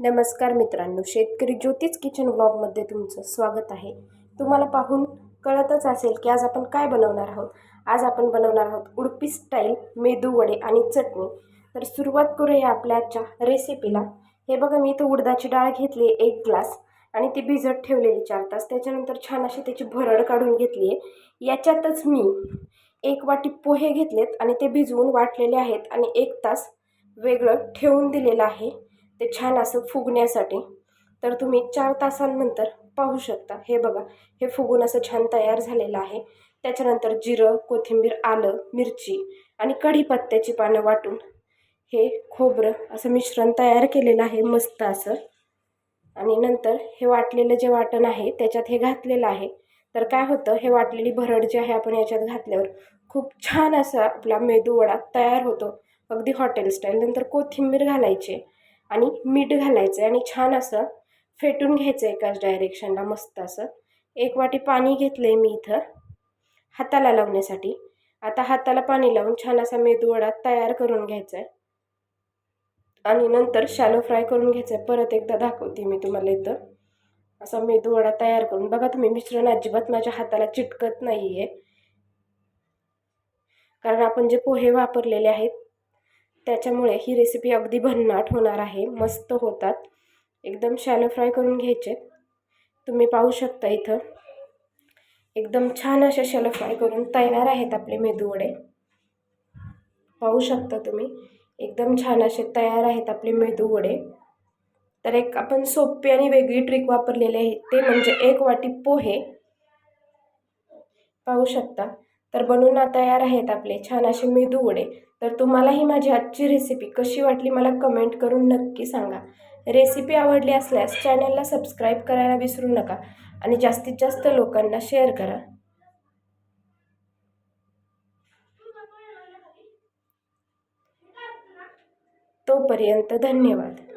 नमस्कार मित्रांनो शेतकरी ज्योतिष किचन ब्लॉगमध्ये तुमचं स्वागत आहे. तुम्हाला पाहून कळतच असेल की आज आपण काय बनवणार आहोत? आज आपण बनवणार आहोत उडपी स्टाईल मेदू वडे आणि चटणी. तर सुरुवात करूया आपल्या आजच्या रेसिपीला हे बघा मी इथं उडदाची डाळ घेतली आहे एक ग्लास आणि ती भिजत ठेवलेली चार तास. त्याच्यानंतर छान अशी त्याची भरड काढून घेतली आहे. याच्यातच मी एक वाटी पोहे घेतलेत आणि ते भिजवून वाटलेले आहेत आणि एक तास वेगळं ठेवून दिलेलं आहे. ते छान असं फुगण्यासाठी. तर तुम्ही चार तासांनंतर पाहू शकता. हे बघा हे फुगून असं छान तयार झालेलं आहे. त्याच्यानंतर जिरं कोथिंबीर आलं मिरची आणि कढीपत्त्याची पानं वाटून हे खोबरं असं मिश्रण तयार केलेलं आहे मस्त असं. आणि नंतर हे वाटलेलं जे वाटण आहे त्याच्यात हे घातलेलं आहे. तर काय होतं हे वाटलेली भरड जी आहे आपण याच्यात घातल्यावर खूप छान असा आपला मेदूवडा तयार होतो. अगदी हॉटेल स्टाईल. नंतर कोथिंबीर घालायची. आणि मीठ घालायचं आहे आणि छान असं फेटून घ्यायचं एकाच डायरेक्शनला मस्त असं. एक वाटी पाणी घेतलं आहे मी इथं हाताला लावण्यासाठी. आता हाताला पाणी लावून छान असा मेदूवडा तयार करून घ्यायचा आहे आणि नंतर शॅलो फ्राय करून घ्यायचं आहे परत एकदा दाखवते मी तुम्हाला इथं. असा मेदूवडा तयार करून. बघा तुम्ही मिश्रण अजिबात माझ्या हाताला चिटकत नाही आहे कारण आपण जे पोहे वापरलेले आहेत त्याच्यामुळे ही रेसिपी अगदी भन्नाट होणार आहे. मस्त होतात. एकदम शॅलो फ्राय करून घ्यायचे. तुम्ही पाहू शकता इथं. एकदम छान असे शॅलो फ्राय करून तयार आहेत आपले मेदूवडे पाहू शकता तुम्ही. एकदम छान असे तयार आहेत आपले मेदूवडे तर एक आपण सोपी आणि वेगळी ट्रिक वापरलेली आहे. ते म्हणजे एक वाटी पोहे. पाहू शकता. तर बनवून तयार आहेत आपले. छान असे मेदू वडे. तर तुम्हालाही माझी आजची रेसिपी कशी वाटली मला कमेंट करून नक्की सांगा. रेसिपी आवडली असल्यास चॅनलला सबस्क्राईब करायला विसरू नका आणि जास्तीत जास्त लोकांना शेअर करा. तोपर्यंत धन्यवाद.